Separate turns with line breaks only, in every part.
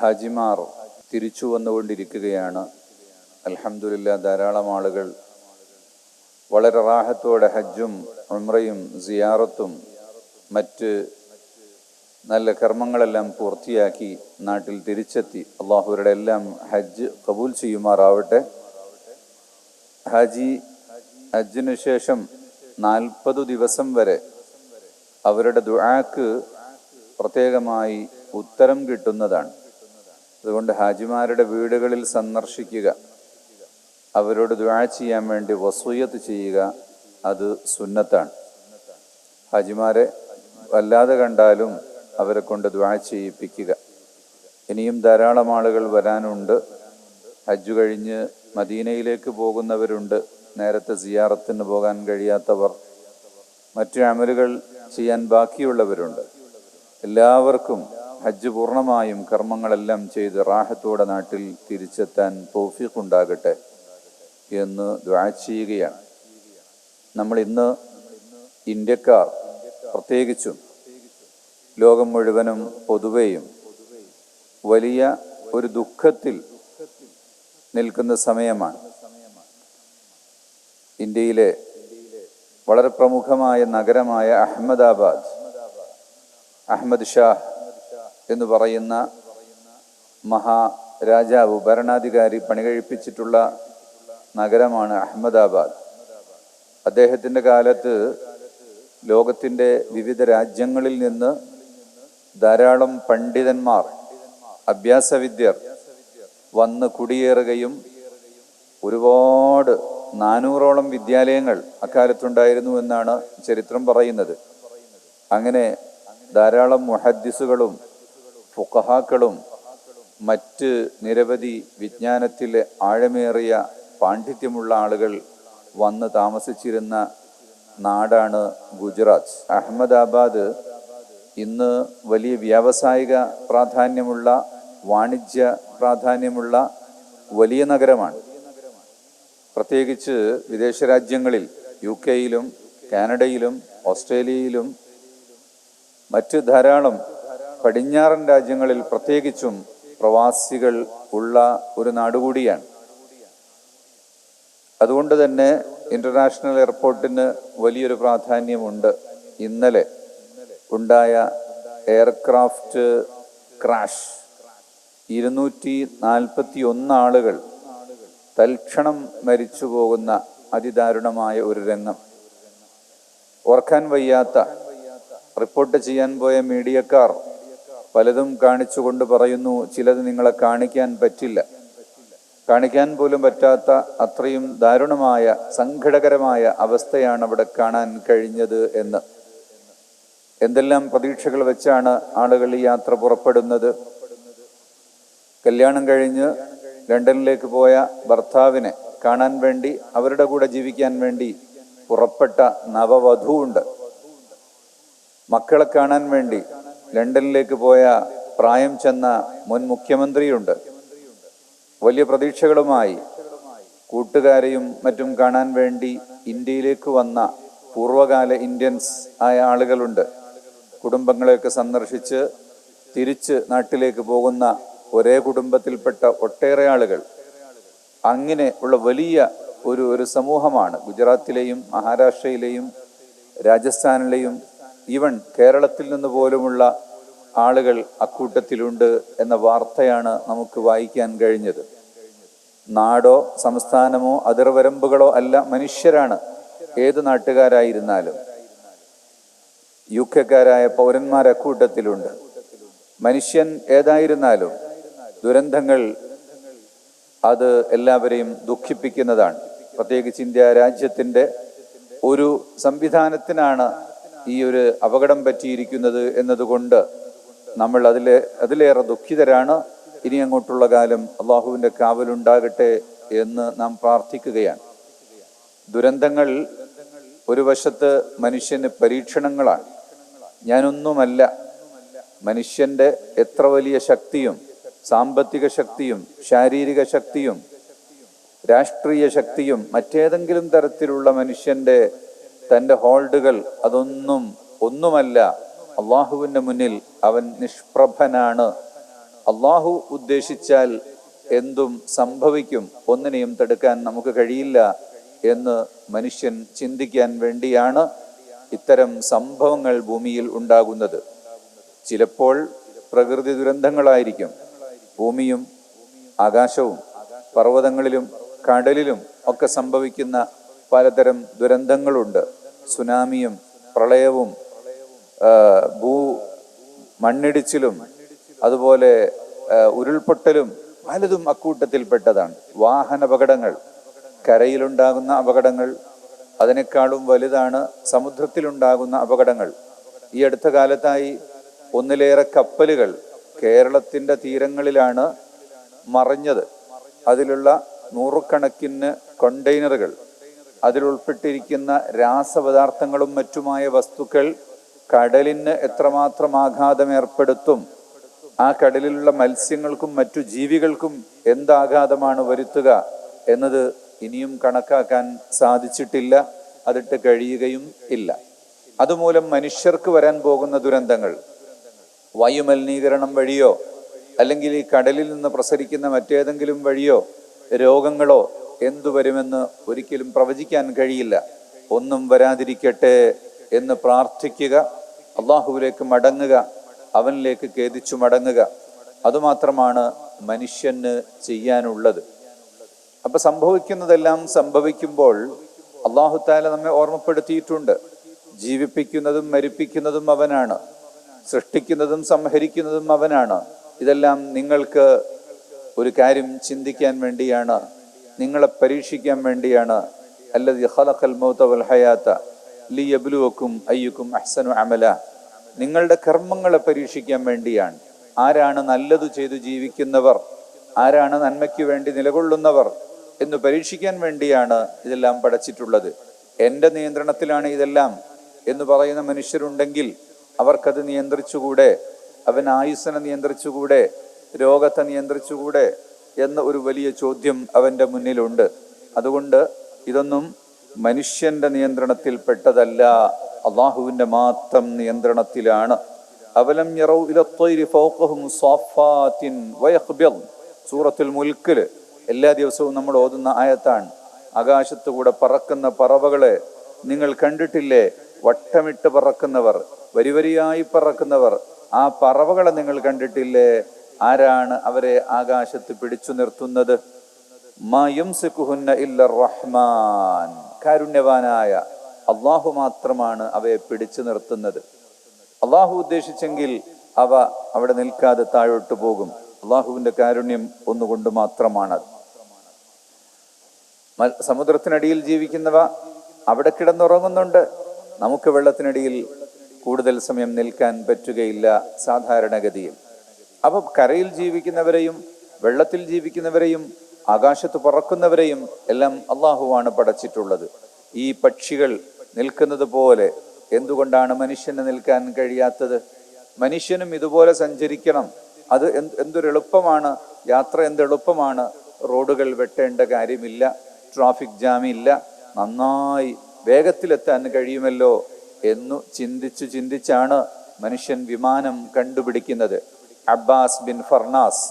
ഹാജിമാർ തിരിച്ചു വന്നുകൊണ്ടിരിക്കുകയാണ്. അൽഹംദുലില്ലാ ധാരാളം ആളുകൾ വളരെ റാഹത്തോടെ ഹജ്ജും ഉമ്രയും സിയാറത്തും മറ്റ് നല്ല കർമ്മങ്ങളെല്ലാം പൂർത്തിയാക്കി നാട്ടിൽ തിരിച്ചെത്തി. അള്ളാഹുരുടെ എല്ലാം ഹജ്ജ് കബൂൽ ചെയ്യുമാറാവട്ടെ. ഹാജി ഹജ്ജിനു ശേഷം നാൽപ്പത് ദിവസം വരെ അവരുടെ ദുആക്ക് പ്രത്യേകമായി ഉത്തരം കിട്ടുന്നതാണ്. അതുകൊണ്ട് ഹാജിമാരുടെ വീടുകളിൽ സന്ദർശിക്കുക. അവരോട് ദുആ ചെയ്യാൻ വേണ്ടി വസൂയത്ത് ചെയ്യുക അത് സുന്നത്താണ്. ഹാജിമാരെ വല്ലാതെ കണ്ടാലും അവരെ കൊണ്ട് ദ്വാ ചെയ്യിപ്പിക്കുക. ഇനിയും ധാരാളം ആളുകൾ വരാനുണ്ട്. ഹജ്ജ് കഴിഞ്ഞ് മദീനയിലേക്ക് പോകുന്നവരുണ്ട്. നേരത്തെ സിയാറത്തിന് പോകാൻ കഴിയാത്തവർ. മറ്റു അമലുകൾ ചെയ്യാൻ ബാക്കിയുള്ളവരുണ്ട്. എല്ലാവർക്കും ഹജ്ജ് പൂർണമായും കർമ്മങ്ങളെല്ലാം ചെയ്ത് റാഹത്തോടെ നാട്ടിൽ തിരിച്ചെത്താൻ തോഫിക്കുണ്ടാകട്ടെ എന്ന് ദ്വാ ചെയ്യുകയാണ്. നമ്മൾ ഇന്ന് ഇന്ത്യക്കാർ പ്രത്യേകിച്ചും ലോകം മുഴുവനും പൊതുവെയും വലിയ ഒരു ദുഃഖത്തിൽ നിൽക്കുന്ന സമയമാണ്. ഇന്ത്യയിലെ വളരെ പ്രമുഖമായ നഗരമായ അഹമ്മദാബാദ് അഹമ്മദ് ഷാഹ് എന്ന് പറയുന്ന മഹാരാജാവ് ഭരണാധികാരി പണികഴിപ്പിച്ചിട്ടുള്ള നഗരമാണ് അഹമ്മദാബാദ്. അദ്ദേഹത്തിന്റെ കാലത്ത് ലോകത്തിന്റെ വിവിധ രാജ്യങ്ങളിൽ നിന്ന് ധാരാളം പണ്ഡിതന്മാർ അഭ്യാസവിദ്യർ വന്ന് കുടിയേറുകയും ഒരുപാട് നാനൂറോളം വിദ്യാലയങ്ങൾ അക്കാലത്തുണ്ടായിരുന്നു എന്നാണ് ചരിത്രം പറയുന്നത്. അങ്ങനെ ധാരാളം മുഹദ്ദിസുകളും ഫുക്കഹാക്കളും മറ്റ് നിരവധി വിജ്ഞാനത്തിലെ ആഴമേറിയ പാണ്ഡിത്യമുള്ള ആളുകൾ വന്ന് താമസിച്ചിരുന്ന നാടാണ് ഗുജറാത്ത്. അഹമ്മദാബാദ് ഇന്ന് വലിയ വ്യാവസായിക പ്രാധാന്യമുള്ള വാണിജ്യ പ്രാധാന്യമുള്ള വലിയ നഗരമാണ്. പ്രത്യേകിച്ച് വിദേശ രാജ്യങ്ങളിൽ യു കെയിലും കാനഡയിലും ഓസ്ട്രേലിയയിലും മറ്റ് ധാരാളം പടിഞ്ഞാറൻ രാജ്യങ്ങളിൽ പ്രത്യേകിച്ചും പ്രവാസികൾ ഉള്ള ഒരു നാടുകൂടിയാണ്. അതുകൊണ്ട് തന്നെ ഇന്റർനാഷണൽ എയർപോർട്ടിന് വലിയൊരു പ്രാധാന്യമുണ്ട്. ഇന്നലെ ഉണ്ടായ എയർക്രാഫ്റ്റ് ക്രാഷ് ഇരുന്നൂറ്റി നാൽപ്പത്തി ഒന്ന് ആളുകൾ തൽക്ഷണം മരിച്ചു പോകുന്ന അതിദാരുണമായ ഒരു രംഗം. ഓർക്കാൻ വയ്യാത്ത റിപ്പോർട്ട് ചെയ്യാൻ പോയ മീഡിയക്കാർ പലതും കാണിച്ചുകൊണ്ട് പറയുന്നു ചിലത് നിങ്ങളെ കാണിക്കാൻ പറ്റില്ല. കാണിക്കാൻ പോലും പറ്റാത്ത അത്രയും ദാരുണമായ സംഘടകരമായ അവസ്ഥയാണ് അവിടെ കാണാൻ കഴിഞ്ഞത് എന്ന്. എന്തെല്ലാം പ്രതീക്ഷകൾ വെച്ചാണ് ആളുകൾ ഈ യാത്ര പുറപ്പെടുന്നത്? കല്യാണം കഴിഞ്ഞ് ലണ്ടനിലേക്ക് പോയ ഭർത്താവിനെ കാണാൻ വേണ്ടി അവരുടെ കൂടെ ജീവിക്കാൻ വേണ്ടി പുറപ്പെട്ട നവവധുവുണ്ട്. മക്കളെ കാണാൻ വേണ്ടി ലണ്ടനിലേക്ക് പോയ പ്രായം ചെന്ന മുൻ മുഖ്യമന്ത്രിയുണ്ട്. വലിയ പ്രതീക്ഷകളുമായി കൂട്ടുകാരെയും മറ്റും കാണാൻ വേണ്ടി ഇന്ത്യയിലേക്ക് വന്ന പൂർവകാല ഇന്ത്യൻസ് ആയ ആളുകളുണ്ട്. കുടുംബങ്ങളെയൊക്കെ സന്ദർശിച്ച് തിരിച്ച് നാട്ടിലേക്ക് പോകുന്ന ഒരേ കുടുംബത്തിൽപ്പെട്ട ഒട്ടേറെ ആളുകൾ. അങ്ങനെ ഉള്ള വലിയ ഒരു ഒരു സമൂഹമാണ് ഗുജറാത്തിലെയും മഹാരാഷ്ട്രയിലെയും രാജസ്ഥാനിലെയും ഈവൻ കേരളത്തിൽ നിന്ന് പോലുമുള്ള ആളുകൾ അക്കൂട്ടത്തിലുണ്ട് എന്ന വാർത്തയാണ് നമുക്ക് വായിക്കാൻ കഴിഞ്ഞത്. നാടോ സംസ്ഥാനമോ അതിർവരമ്പുകളോ അല്ല മനുഷ്യരാണ് ഏത് നാട്ടുകാരായിരുന്നാലും. യു കെക്കാരായ പൗരന്മാർ അക്കൂട്ടത്തിലുണ്ട്. മനുഷ്യൻ ഏതായിരുന്നാലും ദുരന്തങ്ങൾ അത് എല്ലാവരെയും ദുഃഖിപ്പിക്കുന്നതാണ്. പ്രത്യേകിച്ച് ഇന്ത്യ രാജ്യത്തിന്റെ ഒരു സംവിധാനത്തിനാണ് ഈ ഒരു അപകടം പറ്റിയിരിക്കുന്നത് എന്നതുകൊണ്ട് നമ്മൾ അതിലെ അതിലേറെ ദുഃഖിതരാണ്. ഇനി അങ്ങോട്ടുള്ള കാലം അള്ളാഹുവിന്റെ കാവലുണ്ടാകട്ടെ എന്ന് നാം പ്രാർത്ഥിക്കുകയാണ്. ദുരന്തങ്ങൾ ഒരു വശത്ത് മനുഷ്യന് പരീക്ഷണങ്ങളാണ്. ഞാനൊന്നുമല്ല. മനുഷ്യന്റെ എത്ര വലിയ ശക്തിയും സാമ്പത്തിക ശക്തിയും ശാരീരിക ശക്തിയും രാഷ്ട്രീയ ശക്തിയും മറ്റേതെങ്കിലും തരത്തിലുള്ള മനുഷ്യന്റെ തന്റെ ഹോൾഡുകൾ അതൊന്നും ഒന്നുമല്ല. അള്ളാഹുവിന്റെ മുന്നിൽ അവൻ നിഷ്പ്രഭനാണ്. അള്ളാഹു ഉദ്ദേശിച്ചാൽ എന്തും സംഭവിക്കും ഒന്നിനെയും തടുക്കാൻ നമുക്ക് കഴിയില്ല എന്ന് മനുഷ്യൻ ചിന്തിക്കാൻ വേണ്ടിയാണ് ഇത്തരം സംഭവങ്ങൾ ഭൂമിയിൽ ഉണ്ടാകുന്നത്. ചിലപ്പോൾ പ്രകൃതി ദുരന്തങ്ങളായിരിക്കും. ഭൂമിയും ആകാശവും പർവതങ്ങളിലും കടലിലും ഒക്കെ സംഭവിക്കുന്ന പലതരം ദുരന്തങ്ങളുണ്ട്. സുനാമിയും പ്രളയവും ഭൂ മണ്ണിടിച്ചിലും അതുപോലെ ഉരുൾപൊട്ടലും പലതും അക്കൂട്ടത്തിൽപ്പെട്ടതാണ്. വാഹനാപകടങ്ങൾ കരയിലുണ്ടാകുന്ന അപകടങ്ങൾ അതിനേക്കാളും വലുതാണ് സമുദ്രത്തിലുണ്ടാകുന്ന അപകടങ്ങൾ. ഈ അടുത്ത കാലത്തായി ഒന്നിലേറെ കപ്പലുകൾ കേരളത്തിന്റെ തീരങ്ങളിലാണ് മറിഞ്ഞത്. അതിലുള്ള നൂറുകണക്കിന് കണ്ടെയ്നറുകൾ അതിലുൾപ്പെട്ടിരിക്കുന്ന രാസപദാർത്ഥങ്ങളും മറ്റുമായ വസ്തുക്കൾ കടലിന് എത്രമാത്രം ആഘാതം ഏർപ്പെടുത്തും ആ കടലിലുള്ള മത്സ്യങ്ങൾക്കും മറ്റു ജീവികൾക്കും എന്താഘാതമാണ് വരുത്തുക എന്നത് ഇനിയും കണക്കാക്കാൻ സാധിച്ചിട്ടില്ല അതിട്ട് കഴിയുകയും ഇല്ല. അതുമൂലം മനുഷ്യർക്ക് വരാൻ പോകുന്ന ദുരന്തങ്ങൾ. വായുമലിനീകരണം വഴിയോ അല്ലെങ്കിൽ ഈ കടലിൽ നിന്ന് പ്രസരിക്കുന്ന മറ്റേതെങ്കിലും വഴിയോ രോഗങ്ങളോ എന്തു വരുമെന്ന് ഒരിക്കലും പ്രവചിക്കാൻ കഴിയില്ല. ഒന്നും വരാതിരിക്കട്ടെ എന്ന് പ്രാർത്ഥിക്കുക. അള്ളാഹുവിലേക്ക് മടങ്ങുക. അവനിലേക്ക് ഖേദിച്ചു മടങ്ങുക. അതുമാത്രമാണ് മനുഷ്യന് ചെയ്യാനുള്ളത്. അപ്പൊ സംഭവിക്കുന്നതെല്ലാം സംഭവിക്കുമ്പോൾ അള്ളാഹു താല നമ്മെ ഓർമ്മപ്പെടുത്തിയിട്ടുണ്ട്. ജീവിപ്പിക്കുന്നതും മരിപ്പിക്കുന്നതും അവനാണ്. സൃഷ്ടിക്കുന്നതും സംഹരിക്കുന്നതും അവനാണ്. ഇതെല്ലാം നിങ്ങൾക്ക് ഒരു കാര്യം ചിന്തിക്കാൻ വേണ്ടിയാണ് നിങ്ങളെ പരീക്ഷിക്കാൻ വേണ്ടിയാണ്. അല്ലതി ഖലഖൽ മൗത ഹയാത്ത ലിയബ്ലുവക്കും അയ്യുക്കും അഹ്സനു അമല. നിങ്ങളുടെ കർമ്മങ്ങളെ പരീക്ഷിക്കാൻ വേണ്ടിയാണ്. ആരാണ് നല്ലത് ചെയ്തു ജീവിക്കുന്നവർ? ആരാണ് നന്മയ്ക്ക് വേണ്ടി നിലകൊള്ളുന്നവർ? എന്ന് പരീക്ഷിക്കാൻ വേണ്ടിയാണ് ഇതെല്ലാം പഠിച്ചിട്ടുള്ളത് എന്റെ നിയന്ത്രണത്തിലാണ് ഇതെല്ലാം എന്ന് പറയുന്ന മനുഷ്യരുണ്ടെങ്കിൽ അവർക്കത് നിയന്ത്രിച്ചുകൂടെ? അവൻ ആയുസ്സിനെ നിയന്ത്രിച്ചുകൂടെ? രോഗത്തെ നിയന്ത്രിച്ചുകൂടെ? എന്ന ഒരു വലിയ ചോദ്യം അവന്റെ മുന്നിലുണ്ട്. അതുകൊണ്ട് ഇതൊന്നും മനുഷ്യന്റെ നിയന്ത്രണത്തിൽപ്പെട്ടതല്ല അള്ളാഹുവിന്റെ മാത്രം നിയന്ത്രണത്തിലാണ്. അവലം യറൗ ഇല ത്വയ്രി ഫൗഖഹും സ്വാഫാത്തിൻ വയഖ്ബിദ്. സൂറത്തുൽ മുൽക്കിൽ എല്ലാ ദിവസവും നമ്മൾ ഓതുന്ന ആയത്താണ്. ആകാശത്ത് കൂടെ പറക്കുന്ന പറവകളെ നിങ്ങൾ കണ്ടിട്ടില്ലേ? വട്ടമിട്ട് പറക്കുന്നവർ വരിവരിയായി പറക്കുന്നവർ ആ പറവകളെ നിങ്ങൾ കണ്ടിട്ടില്ലേ? ആരാണ് അവരെ ആകാശത്ത് പിടിച്ചു നിർത്തുന്നത്? റഹ്മാൻ. കാരുണ്യവാനായ അള്ളാഹു മാത്രമാണ് അവയെ പിടിച്ചു നിർത്തുന്നത്. അള്ളാഹു ഉദ്ദേശിച്ചെങ്കിൽ അവ അവിടെ നിൽക്കാതെ താഴോട്ട് പോകും. അള്ളാഹുവിന്റെ കാരുണ്യം ഒന്നുകൊണ്ട് മാത്രമാണത്. സമുദ്രത്തിനടിയിൽ ജീവിക്കുന്നവ അവിടെ കിടന്നുറങ്ങുന്നുണ്ട്. നമുക്ക് വെള്ളത്തിനടിയിൽ കൂടുതൽ സമയം നിൽക്കാൻ പറ്റുകയില്ല സാധാരണഗതിയിൽ. അപ്പൊ കരയിൽ ജീവിക്കുന്നവരെയും വെള്ളത്തിൽ ജീവിക്കുന്നവരെയും ആകാശത്ത് പറക്കുന്നവരെയും എല്ലാം അള്ളാഹുവാണ് പടച്ചിട്ടുള്ളത്. ഈ പക്ഷികൾ നിൽക്കുന്നത് പോലെ എന്തുകൊണ്ടാണ് മനുഷ്യന് നിൽക്കാൻ കഴിയാത്തത്? മനുഷ്യനും ഇതുപോലെ സഞ്ചരിക്കണം. അത് എന്ത് എന്തൊരു എളുപ്പമാണ് യാത്ര എന്തെളുപ്പമാണ്? റോഡുകൾ വെട്ടേണ്ട കാര്യമില്ല. ട്രാഫിക് ജാം ഇല്ല നന്നായി വേഗത്തിലെത്താൻ കഴിയുമല്ലോ എന്നു ചിന്തിച്ചു ചിന്തിച്ചാണ് മനുഷ്യൻ വിമാനം കണ്ടുപിടിക്കുന്നത്. അബ്ബാസ് ബിൻ ഫർനാസ്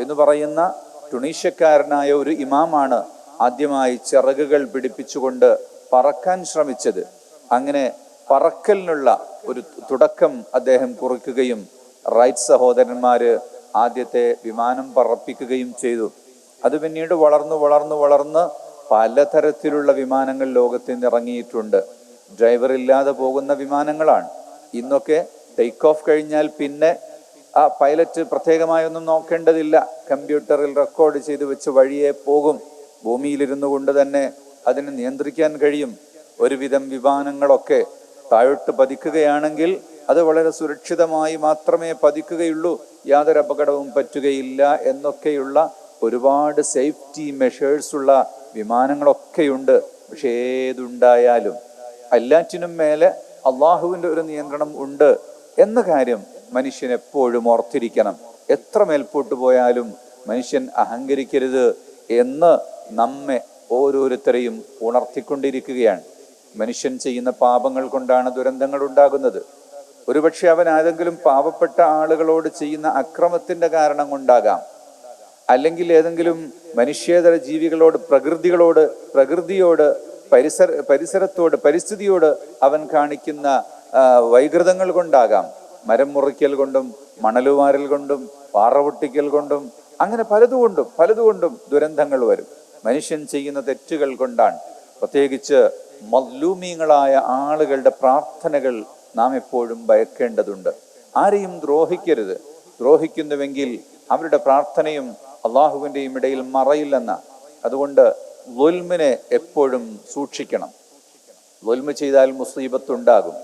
എന്ന് പറയുന്ന ടുണീഷ്യക്കാരനായ ഒരു ഇമാമാണ് ആദ്യമായി ചിറകുകൾ പിടിപ്പിച്ചുകൊണ്ട് പറക്കാൻ ശ്രമിച്ചത്. അങ്ങനെ പറക്കലിനുള്ള ഒരു തുടക്കം അദ്ദേഹം കുറിക്കുകയും റൈറ്റ് സഹോദരന്മാര് ആദ്യത്തെ വിമാനം പറപ്പിക്കുകയും ചെയ്തു. അത് പിന്നീട് വളർന്നു വളർന്നു വളർന്ന് പലതരത്തിലുള്ള വിമാനങ്ങൾ ലോകത്ത് നിന്ന് ഇറങ്ങിയിട്ടുണ്ട്. ഡ്രൈവർ ഇല്ലാതെ പോകുന്ന വിമാനങ്ങളാണ്. ഇന്നൊക്കെ ടേക്ക് ഓഫ് കഴിഞ്ഞാൽ പിന്നെ ആ പൈലറ്റ് പ്രത്യേകമായൊന്നും നോക്കേണ്ടതില്ല. കമ്പ്യൂട്ടറിൽ റെക്കോർഡ് ചെയ്ത് വെച്ച് വഴിയെ പോകും. ഭൂമിയിലിരുന്നു കൊണ്ട് തന്നെ അതിനെ നിയന്ത്രിക്കാൻ കഴിയും. ഒരുവിധം വിമാനങ്ങളൊക്കെ താഴോട്ട് പതിക്കുകയാണെങ്കിൽ അത് വളരെ സുരക്ഷിതമായി മാത്രമേ പതിക്കുകയുള്ളൂ. യാതൊരു അപകടവും പറ്റുകയില്ല എന്നൊക്കെയുള്ള ഒരുപാട് സേഫ്റ്റി മെഷേഴ്സ് ഉള്ള വിമാനങ്ങളൊക്കെയുണ്ട്. പക്ഷെ ഏതുണ്ടായാലും എല്ലാറ്റിനും മേലെ അള്ളാഹുവിന്റെ ഒരു നിയന്ത്രണം ഉണ്ട് എന്ന കാര്യം മനുഷ്യൻ എപ്പോഴും ഓർത്തിരിക്കണം. എത്ര മേൽപോട്ട് പോയാലും മനുഷ്യൻ അഹങ്കരിക്കരുത് എന്ന് നമ്മെ ഓരോരുത്തരെയും ഉണർത്തിക്കൊണ്ടിരിക്കുകയാണ്. മനുഷ്യൻ ചെയ്യുന്ന പാപങ്ങൾ കൊണ്ടാണ് ദുരന്തങ്ങൾ ഉണ്ടാകുന്നത്. ഒരുപക്ഷെ അവൻ ആരെങ്കിലും പാവപ്പെട്ട ആളുകളോട് ചെയ്യുന്ന അക്രമത്തിന്റെ കാരണം കൊണ്ടാകാം. അല്ലെങ്കിൽ ഏതെങ്കിലും മനുഷ്യേതര ജീവികളോട് പ്രകൃതികളോട് പ്രകൃതിയോട് പരിസര പരിസരത്തോട് പരിസ്ഥിതിയോട് അവൻ കാണിക്കുന്ന വൈകൃതങ്ങൾ കൊണ്ടാകാം. മരം മുറിക്കൽ കൊണ്ടും മണലുവാരൽ കൊണ്ടും പാറ പൊട്ടിക്കൽ കൊണ്ടും അങ്ങനെ പലതുകൊണ്ടും പലതുകൊണ്ടും ദുരന്തങ്ങൾ വരും. മനുഷ്യൻ ചെയ്യുന്ന തെറ്റുകൾ കൊണ്ടാണ്. പ്രത്യേകിച്ച് മദ്ലൂമീങ്ങളായ ആളുകളുടെ പ്രാർത്ഥനകൾ നാം എപ്പോഴും ഭയക്കേണ്ടതുണ്ട്. ആരെയും ദ്രോഹിക്കരുത്. ദ്രോഹിക്കുന്നുവെങ്കിൽ അവരുടെ പ്രാർത്ഥനയും അള്ളാഹുവിന്റെയും ഇടയിൽ മറയില്ലെന്ന. അതുകൊണ്ട് ലുൽമിനെ എപ്പോഴും സൂക്ഷിക്കണം. ലുൽമ ചെയ്താൽ മുസീബത്തുണ്ടാകും.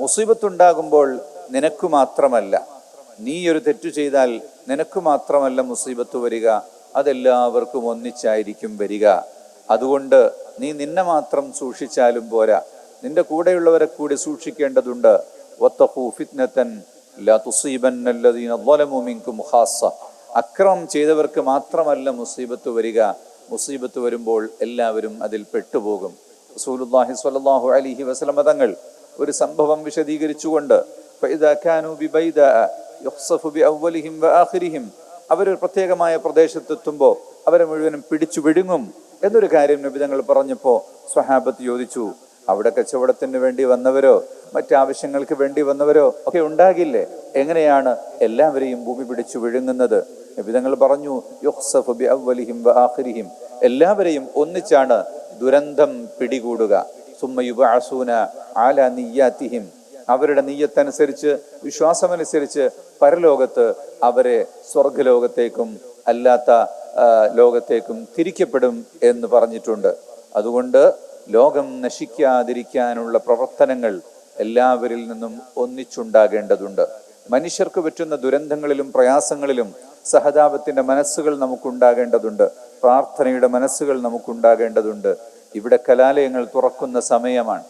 മുസീബത്തുണ്ടാകുമ്പോൾ നിനക്ക് മാത്രമല്ല നീ ഒരു തെറ്റു ചെയ്താൽ നിനക്ക് മാത്രമല്ല മുസീബത്ത് വരിക അതെല്ലാവർക്കും ഒന്നിച്ചായിരിക്കും വരിക. അതുകൊണ്ട് നീ നിന്നെ മാത്രം സൂക്ഷിച്ചാലും പോരാ. നിന്റെ കൂടെയുള്ളവരെ കൂടി സൂക്ഷിക്കേണ്ടതുണ്ട്. അക്രമം ചെയ്തവർക്ക് മാത്രമല്ല മുസീബത്ത് വരിക. മുസീബത്ത് വരുമ്പോൾ എല്ലാവരും അതിൽ പെട്ടുപോകും. സ്വല്ലല്ലാഹു അലൈഹി വസല്ലമ തങ്ങൾ ഒരു സംഭവം വിശദീകരിച്ചുകൊണ്ട് فإذا كانوا ببيداء يخصف بأولهم وآخرهم അവർ ഒരു പ്രത്യേകമായ പ്രദേശത്തെത്തുമ്പോൾ അവരെ മുഴുവനും പിടിച്ചു വിഴുങ്ങും എന്നൊരു കാര്യം നബിതങ്ങൾ പറഞ്ഞപ്പോൾ സ്വഹാബത്ത് ചോദിച്ചു അവിടെ കച്ചവടത്തിന് വേണ്ടി വന്നവരോ മറ്റാവശ്യങ്ങൾക്ക് വേണ്ടി വന്നവരോ ഒക്കെ ഉണ്ടാകില്ലേ എങ്ങനെയാണ് എല്ലാവരെയും ഭൂമി പിടിച്ചു വിഴുങ്ങുന്നത് നബിതങ്ങൾ പറഞ്ഞു യുഹ്സഫു ബി അവലിഹിം വ ആഖിരിഹിം എല്ലാവരെയും ഒന്നിച്ചാണ് ദുരന്തം പിടികൂടുക സുമ്മ യുബഅസൂന ആല നിയ്യാത്തിഹിം അവരുടെ നീയത്തനുസരിച്ച് വിശ്വാസമനുസരിച്ച് പരലോകത്ത് അവരെ സ്വർഗലോകത്തേക്കും അല്ലാത്ത ലോകത്തേക്കും തിരിക്കപ്പെടും എന്ന് പറഞ്ഞിട്ടുണ്ട്. അതുകൊണ്ട് ലോകം നശിക്കാതിരിക്കാനുള്ള പ്രവർത്തനങ്ങൾ എല്ലാവരിൽ നിന്നും ഒന്നിച്ചുണ്ടാകേണ്ടതുണ്ട്. മനുഷ്യർക്ക് പറ്റുന്ന ദുരന്തങ്ങളിലും പ്രയാസങ്ങളിലും സഹതാപത്തിന്റെ മനസ്സുകൾ നമുക്കുണ്ടാകേണ്ടതുണ്ട്. പ്രാർത്ഥനയുടെ മനസ്സുകൾ നമുക്കുണ്ടാകേണ്ടതുണ്ട്. ഇവിടെ കലാലയങ്ങൾ തുറക്കുന്ന സമയമാണ്.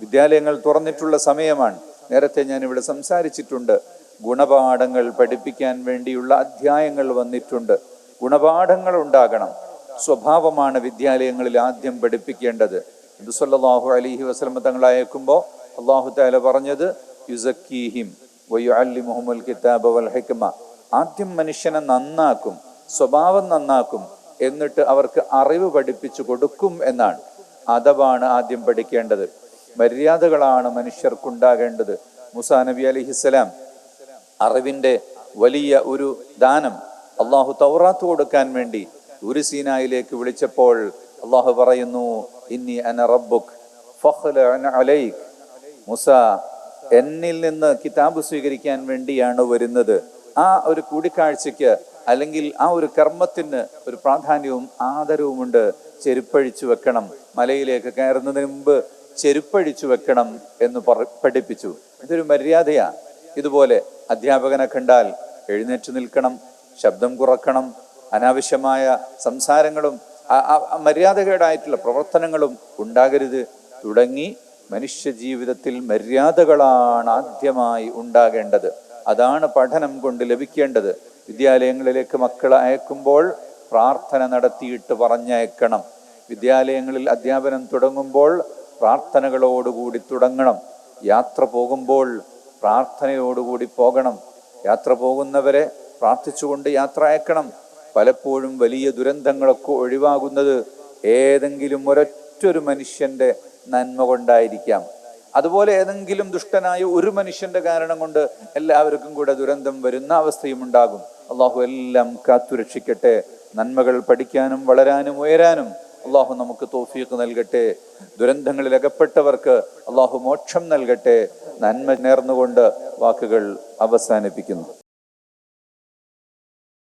വിദ്യാലയങ്ങൾ തുറന്നിട്ടുള്ള സമയമാണ്. നേരത്തെ ഞാൻ ഇവിടെ സംസാരിച്ചിട്ടുണ്ട്. ഗുണപാഠങ്ങൾ പഠിപ്പിക്കാൻ വേണ്ടിയുള്ള അധ്യായങ്ങൾ വന്നിട്ടുണ്ട്. ഗുണപാഠങ്ങൾ ഉണ്ടാകണം. സ്വഭാവമാണ് വിദ്യാലയങ്ങളിൽ ആദ്യം പഠിപ്പിക്കേണ്ടത്. ഇത് അലിഹി വസ്ലമ തങ്ങൾ അയക്കുമ്പോൾ അള്ളാഹു താല പറഞ്ഞത് യുസക്കീഹിം വയുഅല്ലിമുഹുമുൽ കിതാബ വൽ ആദ്യം മനുഷ്യനെ നന്നാക്കും സ്വഭാവം നന്നാക്കും എന്നിട്ട് അവർക്ക് അറിവ് പഠിപ്പിച്ചു കൊടുക്കും എന്നാണ്. അഥവാണ് ആദ്യം പഠിക്കേണ്ടത്. മര്യാദകളാണ് മനുഷ്യർക്കുണ്ടാകേണ്ടത്. മുസാ നബി അലിഹിസ്സലാം അറിവിന്റെ വലിയ ഒരു ദാനം അള്ളാഹു തൗറാത്ത് കൊടുക്കാൻ വേണ്ടി ഒരു സീനായിലേക്ക് വിളിച്ചപ്പോൾ അള്ളാഹു പറയുന്നു ഇന്നി അന റബ്ബുക് അലൈക്. മുസ എന്നിൽ നിന്ന് കിതാബ് സ്വീകരിക്കാൻ വേണ്ടിയാണ് വരുന്നത്. ആ ഒരു കൂടിക്കാഴ്ചയ്ക്ക് അല്ലെങ്കിൽ ആ ഒരു കർമ്മത്തിന് ഒരു പ്രാധാന്യവും ആദരവുമുണ്ട്. ചെരുപ്പഴിച്ചു വെക്കണം. മലയിലേക്ക് കയറുന്നതിന് മുമ്പ് ചെരുപ്പഴിച്ചു വെക്കണം എന്ന് പഠിപ്പിച്ചു. ഇതൊരു മര്യാദയാ. ഇതുപോലെ അധ്യാപകനെ കണ്ടാൽ എഴുന്നേറ്റ് നിൽക്കണം ശബ്ദം കുറക്കണം അനാവശ്യമായ സംസാരങ്ങളും മര്യാദകേടായിട്ടുള്ള പ്രവർത്തനങ്ങളും ഉണ്ടാകരുത്. തുടങ്ങി മനുഷ്യ ജീവിതത്തിൽ മര്യാദകളാണ് ആദ്യമായി ഉണ്ടാകേണ്ടത്. അതാണ് പഠനം കൊണ്ട് ലഭിക്കേണ്ടത്. വിദ്യാലയങ്ങളിലേക്ക് മക്കളെ അയക്കുമ്പോൾ പ്രാർത്ഥന നടത്തിയിട്ട് പറഞ്ഞയക്കണം. വിദ്യാലയങ്ങളിൽ അധ്യാപനം തുടങ്ങുമ്പോൾ പ്രാർത്ഥനകളോടുകൂടി തുടങ്ങണം. യാത്ര പോകുമ്പോൾ പ്രാർത്ഥനയോടുകൂടി പോകണം. യാത്ര പോകുന്നവരെ പ്രാർത്ഥിച്ചുകൊണ്ട് യാത്ര അയക്കണം. പലപ്പോഴും വലിയ ദുരന്തങ്ങളൊക്കെ ഒഴിവാകുന്നത് ഏതെങ്കിലും ഒരൊറ്റൊരു മനുഷ്യന്റെ നന്മ കൊണ്ടായിരിക്കാം. അതുപോലെ ഏതെങ്കിലും ദുഷ്ടനായ ഒരു മനുഷ്യന്റെ കാരണം കൊണ്ട് എല്ലാവർക്കും കൂടെ ദുരന്തം വരുന്ന അവസ്ഥയും ഉണ്ടാകും. അള്ളാഹു എല്ലാം കാത്തുരക്ഷിക്കട്ടെ. നന്മകൾ പഠിക്കാനും വളരാനും ഉയരാനും. അള്ളാഹു നമുക്ക് തോഫീക്ക് നൽകട്ടെ. ദുരന്തങ്ങളിൽ അകപ്പെട്ടവർക്ക് അള്ളാഹു മോക്ഷം നൽകട്ടെ. നന്മ നേർന്നുകൊണ്ട് വാക്കുകൾ അവസാനിപ്പിക്കുന്നു.